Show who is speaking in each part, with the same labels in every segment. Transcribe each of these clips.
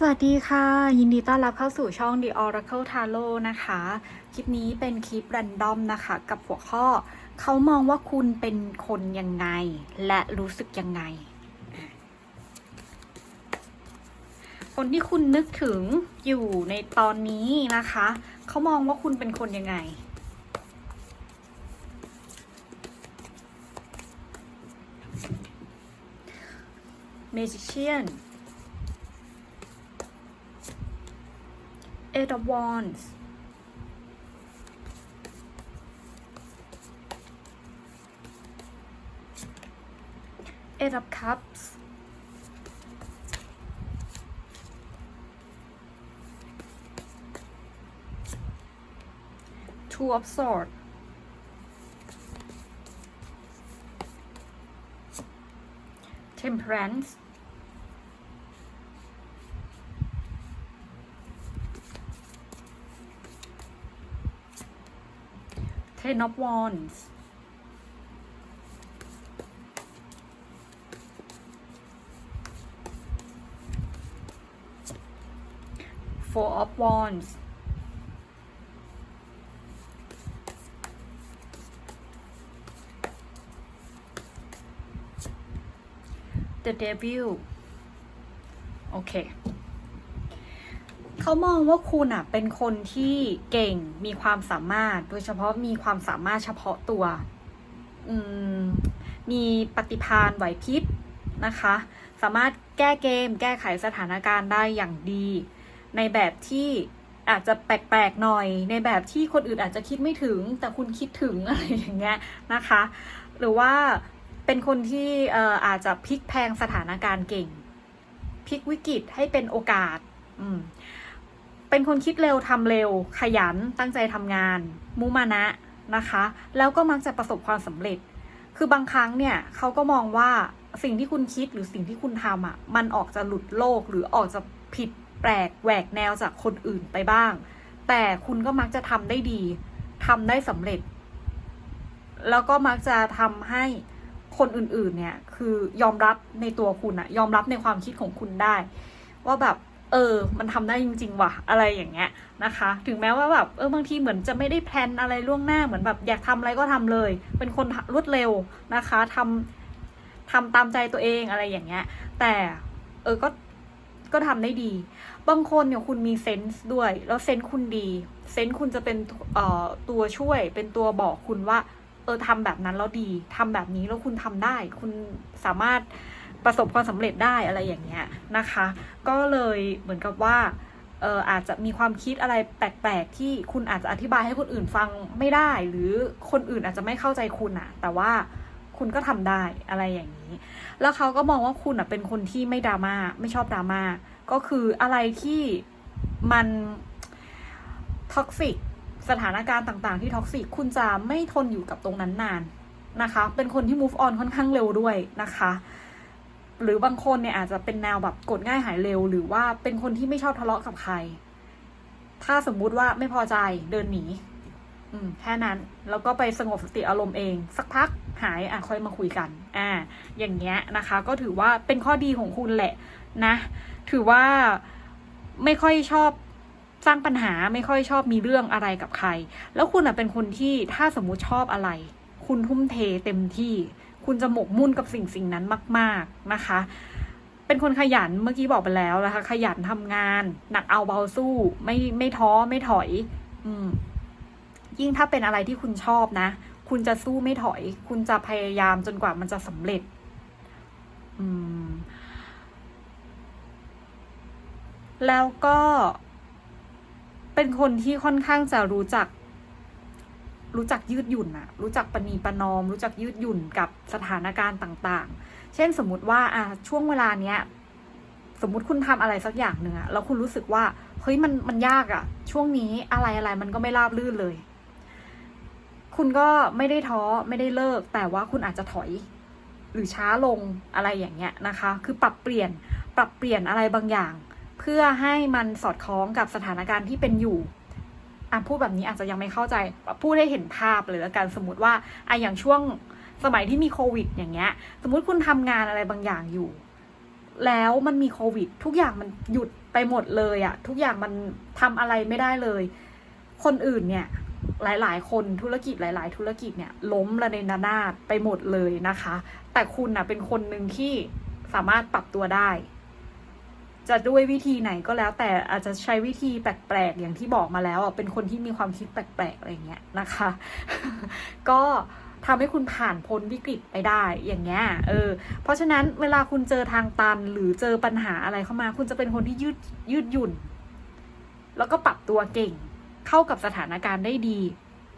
Speaker 1: สวัสดีค่ะ ยินดีต้อนรับเข้าสู่ช่อง The Oracle Tarot นะคะ คลิปนี้เป็นคลิป r รนดอมนะคะ กับหัวข้อ เขามองว่าคุณเป็นคนยังไง และรู้สึกยังไง คนที่คุณนึกถึงอยู่ในตอนนี้นะคะ เขามองว่าคุณเป็นคนยังไง Magician Eight of Wands. Eight of Cups. Two of Swords Temperance Ten of Wands Four of Wands The Devil โอเค เขามองว่าคุณอะเป็นคนที่เก่งมีความสามารถ โดยเฉพาะมีความสามารถเฉพาะตัว อืม มีปฏิภาณไหวพริบนะคะ สามารถแก้เกม แก้ไขสถานการณ์ได้อย่างดี ในแบบที่อาจจะแปลกๆหน่อย ในแบบที่คนอื่นอาจจะคิดไม่ถึง แต่คุณคิดถึงอะไรอย่างเงี้ยนะคะ หรือว่าเป็นคนที่อออาจจะพลิกแพงสถานการณ์เก่งพลิกวิกฤตให้เป็นโอกาส อืม เป็นคนคิดเร็วทำเร็ว ขยันตั้งใจทำงาน มุมานะนะคะ แล้วก็มักจะประสบความสำเร็จ คือบางครั้งเนี่ยเขาก็มองว่าสิ่งที่คุณคิดหรือสิ่งที่คุณทำอะมันออกจะหลุดโลกหรือออกจะผิดแปลกแหวกแนวจากคนอื่นไปบ้าง แต่คุณก็มักจะทำได้ดีทำได้สำเร็จ แล้วก็มักจะทำให้คนอื่นๆเนี่ยคือยอมรับในตัวคุณอะยอมรับในความคิดของคุณได้ ว่าแบบ ออ มันทำได้จริง ๆ ว่ะ อะไรอย่างเงี้ยนะคะ ถึงแม้ว่าแบบเออบางทีเหมือนจะไม่ได้แพลนอะไรล่วงหน้าเหมือนแบบอยากทำอะไรก็ทำเลย เป็นคนรวดเร็วนะคะทำทำตามใจตัวเองอะไรอย่างเงี้ย แต่เออก็ก็ทำได้ดี บางคนเนี่ยคุณมีเซนส์ด้วย แล้วเซนส์คุณดี เซนส์คุณจะเป็นเอ่อตัวช่วย เป็นตัวบอกคุณว่า เออทำแบบนั้นแล้วดีทำแบบนี้แล้วคุณทำได้ คุณสามารถ ประสบความสำเร็จได้อะไรอย่างเงี้ยนะคะ ก็เลยเหมือนกับว่าเอออาจจะมีความคิดอะไรแปลกๆ ที่คุณอาจจะอธิบายให้คนอื่นฟังไม่ได้ หรือคนอื่นอาจจะไม่เข้าใจคุณอะแต่ว่าคุณก็ทำได้อะไรอย่างนี้ แล้วเขาก็มองว่าคุณอะเป็นคนที่ไม่ดราม่าไม่ชอบดราม่าก็คืออะไรที่มันท็อกซิกสถานการณ์ต่างๆ ที่ท็อกซิกคุณจะไม่ทนอยู่กับตรงนั้นนานนะคะ เป็นคนที่ move on ค่อนข้างเร็วด้วยนะคะ หรือบางคนเนี่ยอาจจะเป็นแนวแบบกดง่ายหายเร็ว หรือว่าเป็นคนที่ไม่ชอบทะเลาะกับใคร ถ้าสมมุติว่าไม่พอใจเดินหนีอืมแค่นั้น แล้วก็ไปสงบสติอารมณ์เอง สักพักหายอะค่อยมาคุยกัน อ่า อย่างเงี้ยนะคะ ก็ถือว่าเป็นข้อดีของคุณแหละนะ ถือว่าไม่ค่อยชอบสร้างปัญหาไม่ค่อยชอบมีเรื่องอะไรกับใคร แล้วคุณอะเป็นคนที่ถ้าสมมุติชอบอะไร คุณทุ่มเทเต็มที่ คุณจะหมกมุ่นกับสิ่งสิ่งนั้นมาก ๆนะคะ เป็นคนขยันเมื่อกี้บอกไปแล้วนะคะ ขยันทำงาน หนักเอาเบาสู้ ไม่ไม่ท้อไม่ถอย อืม ยิ่งถ้าเป็นอะไรที่คุณชอบนะ คุณจะสู้ไม่ถอย คุณจะพยายามจนกว่ามันจะสำเร็จ อืม แล้วก็เป็นคนที่ค่อนข้างจะรู้จัก รู้จักยืดหยุ่นอะรู้จักประนีประนอม รู้จักยืดหยุ่นกับสถานการณ์ต่างๆ เช่นสมมติว่าอะช่วงเวลาเนี้ยสมมุติคุณทำอะไรสักอย่างหนึ่งอะแล้วคุณรู้สึกว่าเฮ้ยมันมันยากอะช่วงนี้อะไรอะไรมันก็ไม่ราบรื่นเลย คุณก็ไม่ได้ท้อไม่ได้เลิก แต่ว่าคุณอาจจะถอยหรือช้าลงอะไรอย่างเงี้ยนะคะ คือปรับเปลี่ยนปรับเปลี่ยนอะไรบางอย่าง เพื่อให้มันสอดคล้องกับสถานการณ์ที่เป็นอยู่ อะพูดแบบนี้อาจจะยังไม่เข้าใจพูดให้เห็นภาพเลยแล้วกันสมมติว่าอะอย่างช่วงสมัยที่มีโควิด อย่างเงี้ย สมมุติคุณทำงานอะไรบางอย่างอยู่ แล้วมันมีโควิด ทุกอย่างมันหยุดไปหมดเลยอะทุกอย่างมันทำอะไรไม่ได้เลย คนอื่นเนี่ยหลาย ๆ คนธุรกิจหลาย ๆ ธุรกิจเนี่ย ล้มระเนระนาดไปหมดเลยนะคะ แต่คุณนะเป็นคนหนึ่งที่สามารถปรับตัวได้ จะด้วยวิธีไหนก็แล้ว แต่อาจจะใช้วิธีแปลกๆ อย่างที่บอกมาแล้วอะเป็นคนที่มีความคิดแปลกๆอะไรเงี้ยนะคะ ก็ทำให้คุณผ่านพ้นวิกฤตไปได้อย่างเงี้ยเออเพราะฉะนั้นเวลาคุณเจอทางตันหรือเจอปัญหาอะไรเข้ามา คุณจะเป็นคนที่ยืดยืดหยุ่น แล้วก็ปรับตัวเก่ง เข้ากับสถานการณ์ได้ดี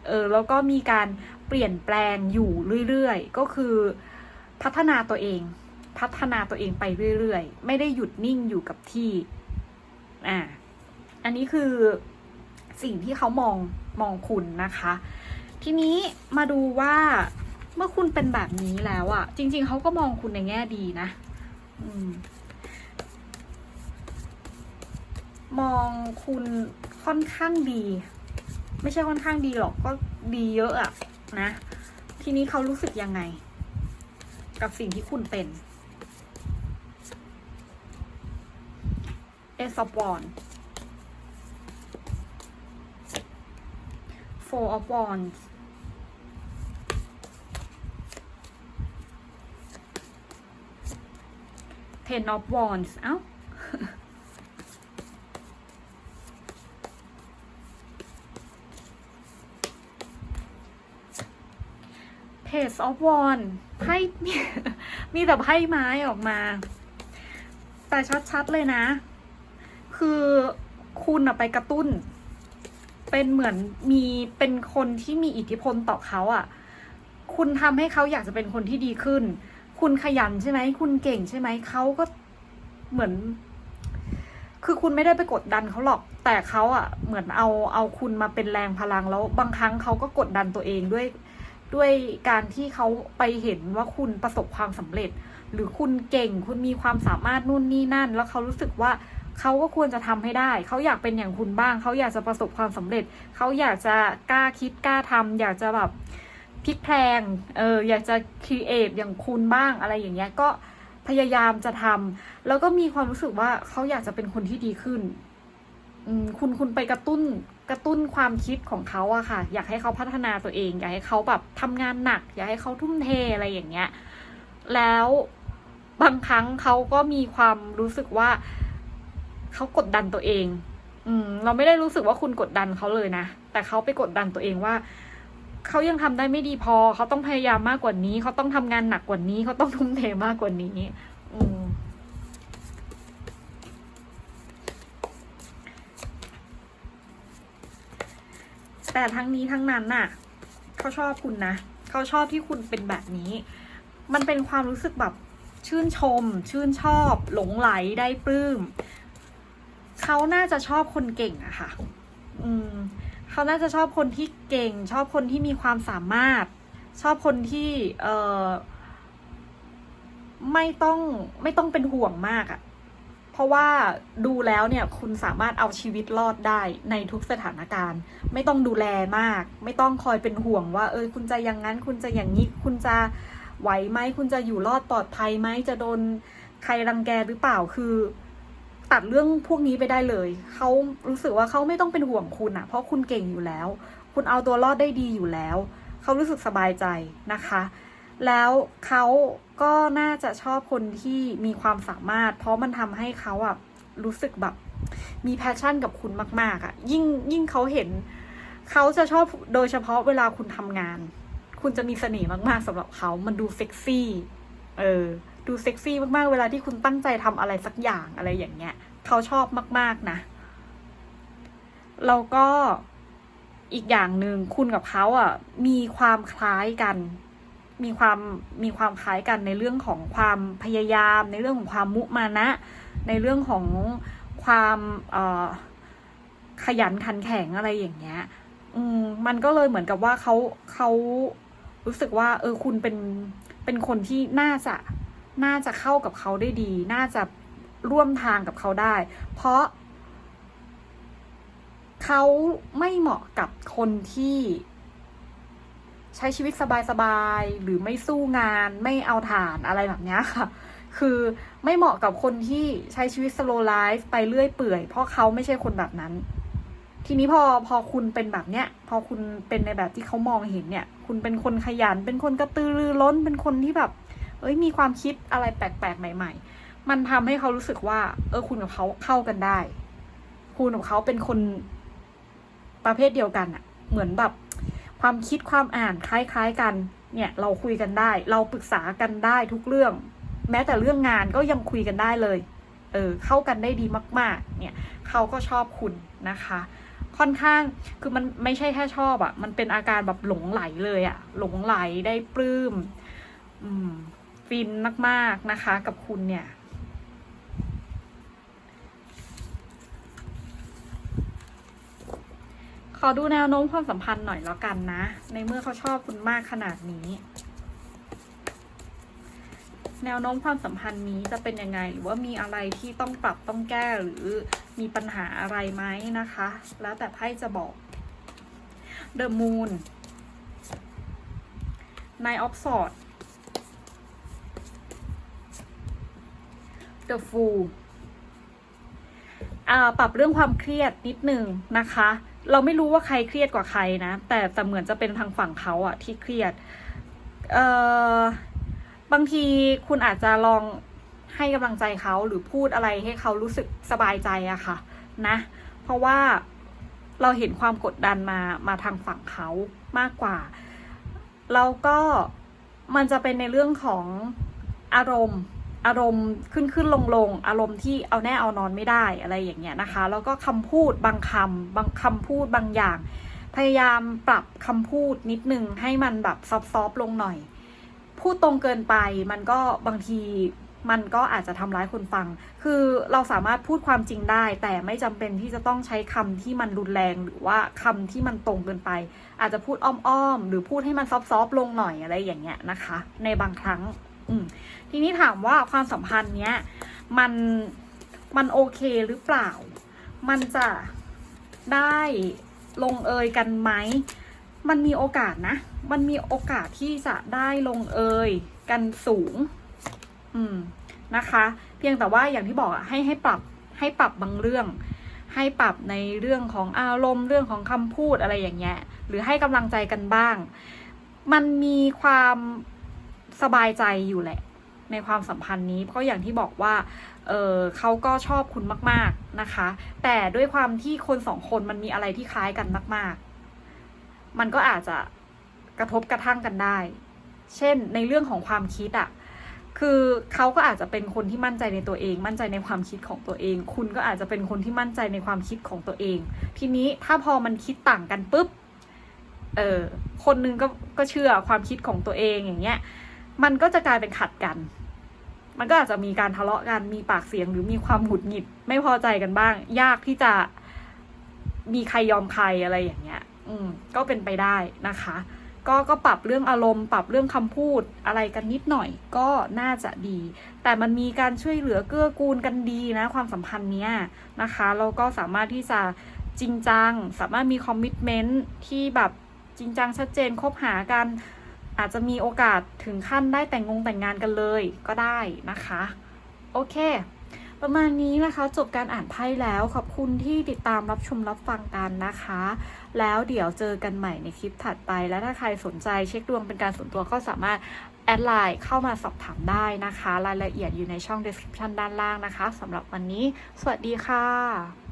Speaker 1: เออแล้วก็มีการเปลี่ยนแปลงอยู่เรื่อยๆ ก็คือพัฒนาตัวเอง พัฒนาตัวเองไปเรื่อยๆ ไม่ได้หยุดนิ่งอยู่กับที่อ่าอันนี้คือสิ่งที่เขามองมองคุณนะคะ ทีนี้มาดูว่าเมื่อคุณเป็นแบบนี้แล้วอะจริง ๆเขาก็มองคุณในแง่ดีนะอืมมองคุณค่อนข้างดี ไม่ใช่ค่อนข้างดีหรอกก็ดีเยอะอะนะ ทีนี้เขารู้สึกยังไง กับสิ่งที่คุณเป็น เอสปอนโฟอปอนเทนอฟวอนเอ้าเพจออฟวอนไพ่มีแต่ไพ่ไม้ออกมา แต่ชัดๆเลยนะ คือคุณอะไปกระตุ้น เป็นเหมือนมีเป็นคนที่มีอิทธิพลต่อเขาอะคุณทำให้เขาอยากจะเป็นคนที่ดีขึ้น คุณขยันใช่ไหม คุณเก่งใช่ไหม เขาก็เหมือน คือคุณไม่ได้ไปกดดันเขาหรอก แต่เขาอะเหมือนเอาเอาคุณมาเป็นแรงพลังแล้ว บางครั้งเขาก็กดดันตัวเองด้วยด้วยการที่เขาไปเห็นว่าคุณประสบความสำเร็จ หรือคุณเก่ง คุณมีความสามารถนู่นนี่นั่น แล้วเขารู้สึกว่า เขาก็ควรจะทำให้ได้ เขาอยากเป็นอย่างคุณบ้าง เขาอยากจะประสบความสำเร็จ เขาอยากจะกล้าคิดกล้าทำอยากจะแบบพลิกแพลง เอออยากจะครีเอทอย่างคุณบ้างอะไรอย่างเงี้ย ก็พยายามจะทำแล้วก็มีความรู้สึกว่าเขาอยากจะเป็นคนที่ดีขึ้นอคุณคุณไปกระตุ้นกระตุ้นความคิดของเขาอะค่ะ อยากให้เขาพัฒนาตัวเอง อยากให้เขาแบบทำงานหนัก อยากให้เขาทุ่มเทอะไรอย่างเงี้ย แล้วบางครั้งเขาก็มีความรู้สึกว่า เขากดดันตัวเอง อืม เราไม่ได้รู้สึกว่าคุณกดดันเขาเลยนะ แต่เขาไปกดดันตัวเองว่าเขายังทำได้ไม่ดีพอ เขาต้องพยายามมากกว่านี้ เขาต้องทำงานหนักกว่านี้ เขาต้องทุ่มเทมากกว่านี้ อืมแต่ทั้งนี้ทั้งนั้นน่ะเขาชอบคุณนะเขาชอบที่คุณเป็นแบบนี้ มันเป็นความรู้สึกแบบชื่นชม ชื่นชอบ หลงไหลได้ปลื้ม เขาน่าจะชอบคนเก่งอะค่ะ อืม เขาน่าจะชอบคนที่เก่ง ชอบคนที่มีความสามารถ ชอบคนที่เอ่อไม่ต้องไม่ต้องเป็นห่วงมากอะเพราะว่าดูแล้วเนี่ยคุณสามารถเอาชีวิตรอดได้ในทุกสถานการณ์ ไม่ต้องดูแลมาก ไม่ต้องคอยเป็นห่วงว่า เออคุณจะอย่างนั้น คุณจะอย่างนี้ คุณจะไหวไหม คุณจะอยู่รอดปลอดภัยไหม จะโดนใครรังแกหรือเปล่า คือ ตัดเรื่องพวกนี้ไปได้เลย เขารู้สึกว่าเขาไม่ต้องเป็นห่วงคุณอะเพราะคุณเก่งอยู่แล้ว คุณเอาตัวรอดได้ดีอยู่แล้ว เขารู้สึกสบายใจนะคะ แล้วเขาก็น่าจะชอบคนที่มีความสามารถ เพราะมันทำให้เขาอะรู้สึกแบบมีแพชชั่นกับคุณมาก ๆอะยิ่งยิ่งเขาเห็น เขาจะชอบโดยเฉพาะเวลาคุณทำงาน คุณจะมีเสน่ห์มาก ๆสำหรับเขา มันดูเซ็กซี่ เออ ดูเซ็กซี่มากๆ เวลาที่คุณตั้งใจทำอะไรสักอย่างอะไรอย่างเงี้ย เขาชอบมาก ๆนะ แล้วก็อีกอย่างหนึ่งคุณกับเขาอะ มีความคล้ายกัน มีความมีความคล้ายกันในเรื่องของความพยายาม ในเรื่องของความมุมานะ ในเรื่องของความเอ่อขยันขันแข็งอะไรอย่างเงี้ย อืมมันก็เลยเหมือนกับว่าเขาเขารู้สึกว่า เออ คุณเป็น เป็นคนที่น่าจะน่าจะเข้ากับเขาได้ดี น่าจะร่วมทางกับเขาได้ เพราะ เขาไม่เหมาะกับคนที่ ใช้ชีวิตสบายๆหรือไม่สู้งานไม่เอาฐานอะไรแบบนี้ค่ะ คือไม่เหมาะกับคนที่ใช้ชีวิต slow life ไปเรื่อยเปื่อย เพราะเขาไม่ใช่คนแบบนั้น ทีนี้พอพอคุณเป็นแบบเนี้ย พอคุณเป็นในแบบที่เขามองเห็นเนี่ย คุณเป็นคนขยัน เป็นคนกระตือรือร้น เป็นคนที่แบบ เอ้ยมีความคิดอะไรแปลกๆ ใหม่ ๆ มันทำให้เขารู้สึกว่า เออคุณกับเขาเข้ากันได้ คุณกับเขาเป็นคนประเภทเดียวกันอะเหมือนแบบ ความคิดความอ่านคล้ายๆกัน เนี่ยเราคุยกันได้ เราปรึกษากันได้ทุกเรื่อง แม้แต่เรื่องงานก็ยังคุยกันได้เลย เออเข้ากันได้ดีมาก ๆ เนี่ยเขาก็ชอบคุณนะคะ ค่อนข้างคือมันไม่ใช่แค่ชอบอะ่ะ มันเป็นอาการแบบหลงไหลเลยอะ่ะ หลงไหลได้ปลื้มอืมฟินมากๆนะคะ กับคุณเนี่ยขอดูแนวโน้มความสัมพันธ์หน่อยแล้วกันนะ ในเมื่อเขาชอบคุณมากขนาดนี้ แนวโน้มความสัมพันธ์นี้จะเป็นยังไง หรือว่ามีอะไรที่ต้องปรับต้องแก้หรือ มีปัญหาอะไรไหมนะคะ แล้วแต่ไพ่จะบอก The Moon Nine of Swords The Fool อ่าปรับเรื่องความเครียดนิดนึงนะคะ เราไม่รู้ว่าใครเครียดกว่าใครนะ แต่แต่เหมือนจะเป็นทางฝั่งเขาอะที่เครียด เอ่อบางทีคุณอาจจะลอง ให้กำลังใจเขาหรือพูดอะไรให้เขารู้สึกสบายใจอะค่ะนะ เพราะว่าเราเห็นความกดดันมามาทางฝั่งเขามากกว่า แล้วก็มันจะเป็นในเรื่องของอารมณ์อารมณ์ขึ้นขึ้นลงลงอารมณ์ที่เอาแน่เอานอนไม่ได้อะไรอย่างเงี้ยนะคะ แล้วก็คำพูดบางคำบางคำพูดบางอย่าง พยายามปรับคำพูดนิดนึงให้มันแบบซอฟๆลงหน่อย พูดตรงเกินไปมันก็บางที มันก็อาจจะทำร้ายคนฟัง คือเราสามารถพูดความจริงได้ แต่ไม่จำเป็นที่จะต้องใช้คำที่มันรุนแรงหรือว่าคำที่มันตรงเกินไป อาจจะพูดอ้อมๆ หรือพูดให้มันซอฟๆลงหน่อยอะไรอย่างเงี้ยนะคะ ในบางครั้งอืทีนี้ถามว่าความสัมพันธ์เนี้ยมันมันโอเคหรือเปล่า มันจะได้ลงเอยกันไหม มันมีโอกาสนะ มันมีโอกาสที่จะได้ลงเอยกันสูง อืมนะคะ เพียงแต่ว่าอย่างที่บอกอะให้ให้ปรับให้ปรับบางเรื่อง ให้ปรับในเรื่องของอารมณ์เรื่องของคำพูดอะไรอย่างเงี้ย หรือให้กำลังใจกันบ้าง มันมีความสบายใจอยู่แหละ ในความสัมพันธ์นี้เพราะอย่างที่บอกว่าเออเขาก็ชอบคุณมาก ๆนะคะ แต่ด้วยความที่คนสองคนมันมีอะไรที่คล้ายกันมาก ๆ มันก็อาจจะกระทบกระทั่งกันได้ เช่นในเรื่องของความคิดอะ คือเขาก็อาจจะเป็นคนที่มั่นใจในตัวเอง มั่นใจในความคิดของตัวเอง คุณก็อาจจะเป็นคนที่มั่นใจในความคิดของตัวเอง ทีนี้ถ้าพอมันคิดต่างกันปุ๊บเออคนหนึงก็ก็เชื่อความคิดของตัวเองอย่างเงี้ย มันก็จะกลายเป็นขัดกัน มันก็อาจจะมีการทะเลาะกันมีปากเสียงหรือมีความหงุดหงิด ไม่พอใจกันบ้าง ยากที่จะมีใครยอมใครอะไรอย่างเงี้ย อืมก็เป็นไปได้นะคะ ก็ก็ปรับเรื่องอารมณ์ ปรับเรื่องคำพูดอะไรกันนิดหน่อยก็น่าจะดี แต่มันมีการช่วยเหลือเกื้อกูลกันดีนะ ความสัมพันธ์เนี้ยนะคะแล้วก็สามารถที่จะจริงจัง สามารถมีคอมมิชเมนต์ที่แบบจริงจังชัดเจนคบหากัน อาจจะมีโอกาสถึงขั้นได้แต่งงงแต่งงานกันเลยก็ได้นะคะ โอเค ประมาณนี้นะคะจบการอ่านไพ่แล้วขอบคุณที่ติดตามรับชมรับฟังกันนะคะ แล้วเดี๋ยวเจอกันใหม่ในคลิปถัดไป และถ้าใครสนใจเช็คดวงเป็นการส่วนตัวก็สามารถแอดไลน์เข้ามาสอบถามได้นะคะ รายละเอียดอยู่ในช่อง description ด้านล่างนะคะสำหรับวันนี้ สวัสดีค่ะ